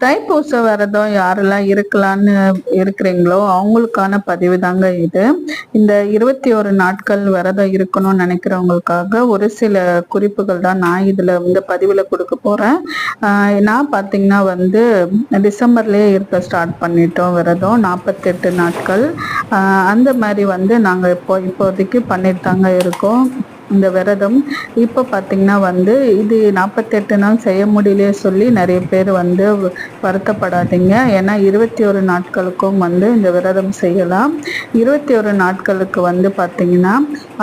தைப்பூச விரதம் யாரெல்லாம் இருக்கலான்னு இருக்கிறீங்களோ அவங்களுக்கான பதிவு தாங்க இது. இந்த இருபத்தி ஒரு நாட்கள் விரதம் இருக்கணும்னு நினைக்கிறவங்களுக்காக ஒரு சில குறிப்புகள் தான் நான் இதில் இந்த பதிவில் கொடுக்க போகிறேன் நான் பார்த்தீங்கன்னா வந்து டிசம்பர்லேயே இருக்க ஸ்டார்ட் பண்ணிட்டோம் விரதம் நாற்பத்தெட்டு நாட்கள். அந்த மாதிரி வந்து நாங்கள் இப்போ இப்போதைக்கு பண்ணிட்டு தாங்க இருக்கோம். இந்த விரதம். இப்போ பார்த்தீங்கன்னா வந்து இது நாற்பத்தெட்டு நாள் செய்ய முடியலையே சொல்லி நிறைய பேர் வந்து வருத்தப்படாதீங்க. ஏன்னா இருபத்தி ஒரு நாட்களுக்கும் வந்து இந்த விரதம் செய்யலாம். இருபத்தி ஒரு நாட்களுக்கு வந்து பார்த்தீங்கன்னா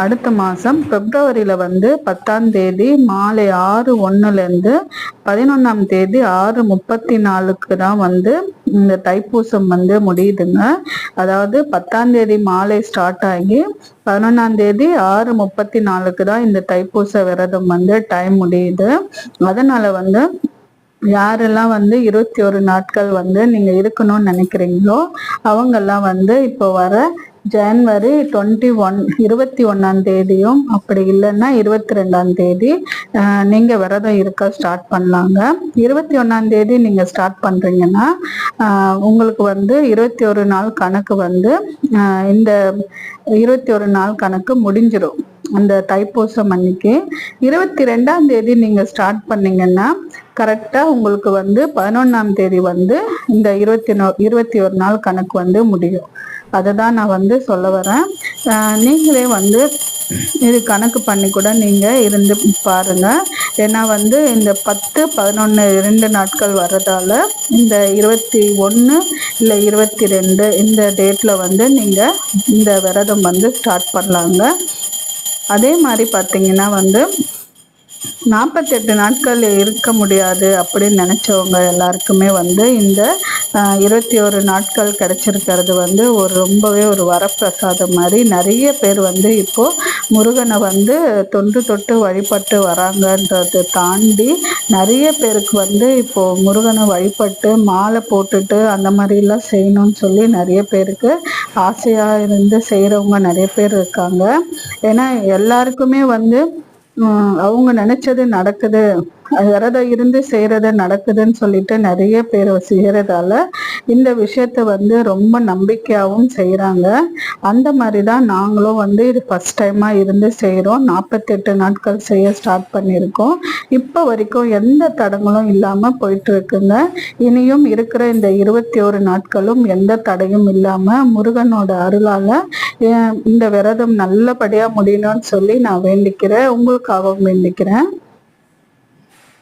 அடுத்த மாதம் பிப்ரவரியில் வந்து பத்தாம் தேதி மாலை ஆறு ஒன்றுலேருந்து பதினொன்றாம் தேதி ஆறு முப்பத்தி நாலுக்கு தான் வந்து இந்த தைப்பூசம் வந்து முடியுதுங்க. அதாவது பத்தாம் தேதி மாலை ஸ்டார்ட் ஆகி பதினொன்றாம் தேதி ஆறு முப்பத்தி நாலுக்கு தான் இந்த தைப்பூச விரதம் வந்து டைம் முடியுது. அதனால வந்து யாரெல்லாம் வந்து இருபத்தி ஒரு நாட்கள் வந்து நீங்க இருக்கணும்னு நினைக்கிறீங்களோ அவங்கெல்லாம் வந்து இப்போ வர ஜனவரி டுவெண்ட்டி ஒன் இருபத்தி ஒன்னாம் தேதியும் அப்படி இல்லைன்னா இருபத்தி ரெண்டாம் தேதி நீங்க விரதம் இருக்க ஸ்டார்ட் பண்ணலாங்க இருபத்தி ஒன்னாம் தேதி நீங்க ஸ்டார்ட் பண்றீங்கன்னா ஆஹ், உங்களுக்கு வந்து இருபத்தி ஒரு நாள் கணக்கு வந்து ஆஹ், இந்த இருபத்தி ஒரு நாள் கணக்கு முடிஞ்சிடும் அந்த தைப்பூசம் அன்னைக்கு இருபத்தி ரெண்டாம் தேதி நீங்க ஸ்டார்ட் பண்ணீங்கன்னா கரெக்டா உங்களுக்கு வந்து பதினொன்னாம் தேதி வந்து இந்த இருபத்தி நோ இருபத்தி ஒரு நாள் கணக்கு வந்து முடியும். அதை தான் நான் வந்து சொல்ல வரேன். நீங்களே வந்து இது கணக்கு பண்ணி கூட நீங்கள் இருந்து பாருங்க. ஏன்னா வந்து இந்த பத்து பதினொன்று ரெண்டு நாட்கள் வர்றதால இந்த இருபத்தி ஒன்று இல்லை இருபத்தி ரெண்டு இந்த டேட்டில் வந்து நீங்கள் இந்த விரதம் வந்து ஸ்டார்ட் பண்ணலாங்க. அதே மாதிரி பார்த்தீங்கன்னா வந்து நாற்பத்தெட்டு நாட்கள் இருக்க முடியாது அப்படின்னு நினச்சவங்க எல்லாருக்குமே வந்து இந்த இருபத்தி ஒரு நாட்கள் கிடச்சிருக்கிறது வந்து ஒரு ரொம்பவே ஒரு வரப்பிரசாதம் மாதிரி நிறைய பேர் வந்து இப்போது முருகனை வந்து தொன்று தொட்டு வழிபட்டு வராங்கன்றதை தாண்டி நிறைய பேருக்கு வந்து இப்போ முருகனை வழிபட்டு மாலை போட்டுட்டு அந்த மாதிரிலாம் செய்யணும்னு சொல்லி நிறைய பேருக்கு ஆசையாக இருந்து செய்கிறவங்க நிறைய பேர் இருக்காங்க. ஏன்னா எல்லாருக்குமே வந்து அவங்க நினைச்சது நடக்குது. அது விரதம் இருந்து செய்கிறது நடக்குதுன்னு சொல்லிட்டு நிறைய பேர் செய்கிறதால இந்த விஷயத்த வந்து ரொம்ப நம்பிக்கையாகவும் செய்கிறாங்க அந்த மாதிரி தான் நாங்களும் வந்து இது ஃபஸ்ட் டைமாக இருந்து செய்கிறோம் நாற்பத்தெட்டு நாட்கள் செய்ய ஸ்டார்ட் பண்ணியிருக்கோம். இப்போ வரைக்கும் எந்த தடங்களும் இல்லாமல் போயிட்டு இருக்குங்க இனியும் இருக்கிற இந்த இருபத்தி ஒரு நாட்களும் எந்த தடையும் இல்லாமல் முருகனோட அருளால் இந்த விரதம் நல்லபடியாக முடியணும்னு சொல்லி நான் வேண்டிக்கிறேன். உங்களுக்காகவும் வேண்டிக்கிறேன்.